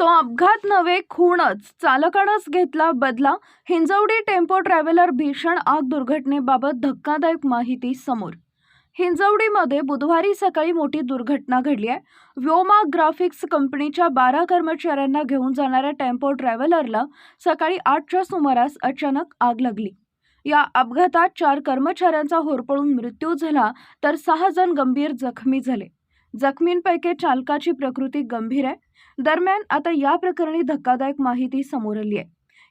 तो अपघात नव्हे खूणच. चालकानंच घेतला बदला. हिंजवडी टेम्पो ट्रॅव्हलर भीषण आग दुर्घटनेबाबत धक्कादायक माहिती समोर. हिंजवडीमध्ये बुधवारी सकाळी मोठी दुर्घटना घडली आहे. व्योमा ग्राफिक्स कंपनीच्या बारा कर्मचाऱ्यांना घेऊन जाणाऱ्या टेम्पो ट्रॅव्हलरला सकाळी आठच्या सुमारास अचानक आग लागली. या अपघातात चार कर्मचाऱ्यांचा होरपळून मृत्यू झाला तर सहा जण गंभीर जखमी झाले. जखमींपैकी चालकाची प्रकृती गंभीर आहे. दरम्यान आता या प्रकरणी धक्कादायक माहिती समोर आली आहे.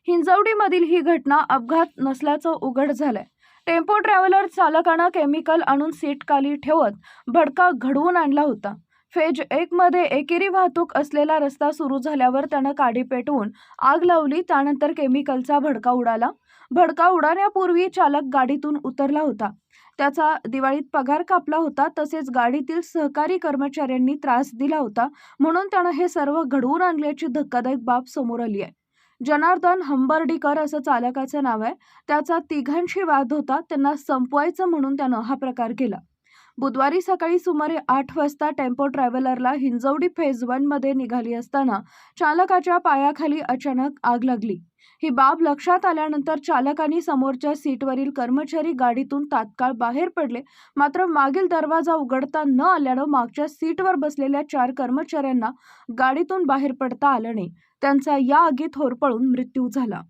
हिंजवडीमधील ही घटना अपघात नसल्याचं उघड झालंय. टेम्पो ट्रॅव्हलर चालकानं केमिकल आणून सीट खाली ठेवत भडका घडवून आणला होता. फेज एक मध्ये एकेरी वाहतूक असलेला रस्ता सुरू झाल्यावर त्यानं काडी पेटवून आग लावली. त्यानंतर केमिकलचा भडका उडाला. भडका उडाण्यापूर्वी चालक गाडीतून उतरला होता. त्याचा दिवाळीत पगार कापला होता. तसेच गाडीतील सहकारी कर्मचाऱ्यांनी त्रास दिला होता. म्हणून त्यानं हे सर्व घडवून आणल्याची धक्कादायक बाब समोर आली आहे. जनार्दन हंबर्डीकर असं चालकाचं नाव आहे. त्याचा तिघांशी वाद होता. त्यांना संपवायचं म्हणून त्यानं हा प्रकार केला. बुधवारी सकाळी सुमारे आठ वाजता टेम्पो ट्रॅव्हलरला हिंजवडी फेज वनमध्ये निघाली असताना चालकाच्या पायाखाली अचानक आग लागली. ही बाब लक्षात आल्यानंतर चालकाने समोरच्या सीटवरील कर्मचारी गाडीतून तात्काळ बाहेर पडले. मात्र मागील दरवाजा उघडता न आल्यानं मागच्या सीटवर बसलेल्या चार कर्मचाऱ्यांना गाडीतून बाहेर पडता आलं नाही त्यांचा या आगीत होरपळून मृत्यू झाला.